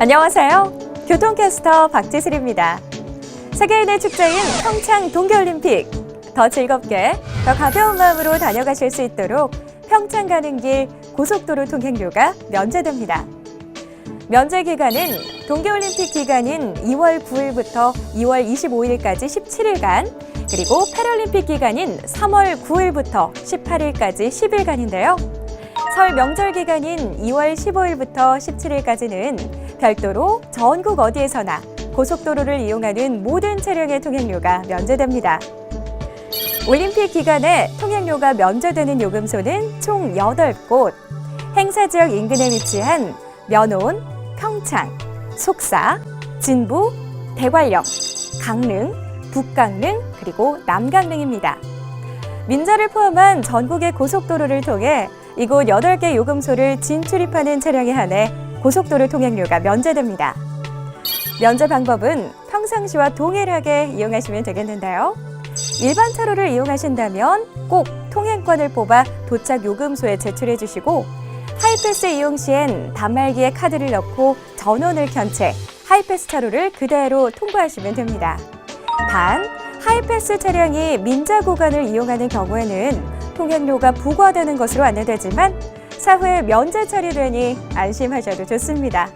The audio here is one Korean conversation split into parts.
안녕하세요. 교통캐스터 박지슬입니다. 세계인의 축제인 평창 동계올림픽. 더 즐겁게, 더 가벼운 마음으로 다녀가실 수 있도록 평창 가는 길 고속도로 통행료가 면제됩니다. 면제 기간은 동계올림픽 기간인 2월 9일부터 2월 25일까지 17일간, 그리고 패럴림픽 기간인 3월 9일부터 18일까지 10일간인데요. 설 명절 기간인 2월 15일부터 17일까지는 별도로 전국 어디에서나 고속도로를 이용하는 모든 차량의 통행료가 면제됩니다. 올림픽 기간에 통행료가 면제되는 요금소는 총 8곳, 행사 지역 인근에 위치한 면온, 평창, 속사, 진부, 대관령, 강릉, 북강릉, 그리고 남강릉입니다. 민자를 포함한 전국의 고속도로를 통해 이곳 8개 요금소를 진출입하는 차량에 한해 고속도로 통행료가 면제됩니다. 면제 방법은 평상시와 동일하게 이용하시면 되겠는데요. 일반 차로를 이용하신다면 꼭 통행권을 뽑아 도착 요금소에 제출해 주시고 하이패스 이용 시엔 단말기에 카드를 넣고 전원을 켠 채 하이패스 차로를 그대로 통과하시면 됩니다. 단, 하이패스 차량이 민자 구간을 이용하는 경우에는 통행료가 부과되는 것으로 안내되지만 사후에 면제 처리되니 안심하셔도 좋습니다.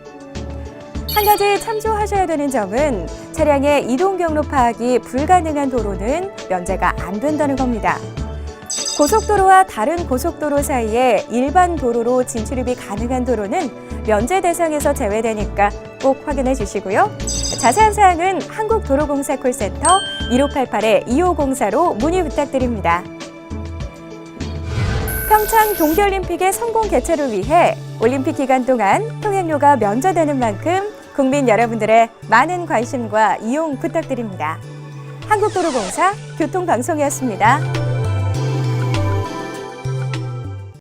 한 가지 참조하셔야 되는 점은 차량의 이동 경로 파악이 불가능한 도로는 면제가 안 된다는 겁니다. 고속도로와 다른 고속도로 사이에 일반 도로로 진출입이 가능한 도로는 면제 대상에서 제외되니까 꼭 확인해 주시고요. 자세한 사항은 한국도로공사 콜센터 1588-2504로 문의 부탁드립니다. 평창 동계올림픽의 성공 개최를 위해 올림픽 기간 동안 통행료가 면제되는 만큼 국민 여러분들의 많은 관심과 이용 부탁드립니다. 한국도로공사 교통방송이었습니다.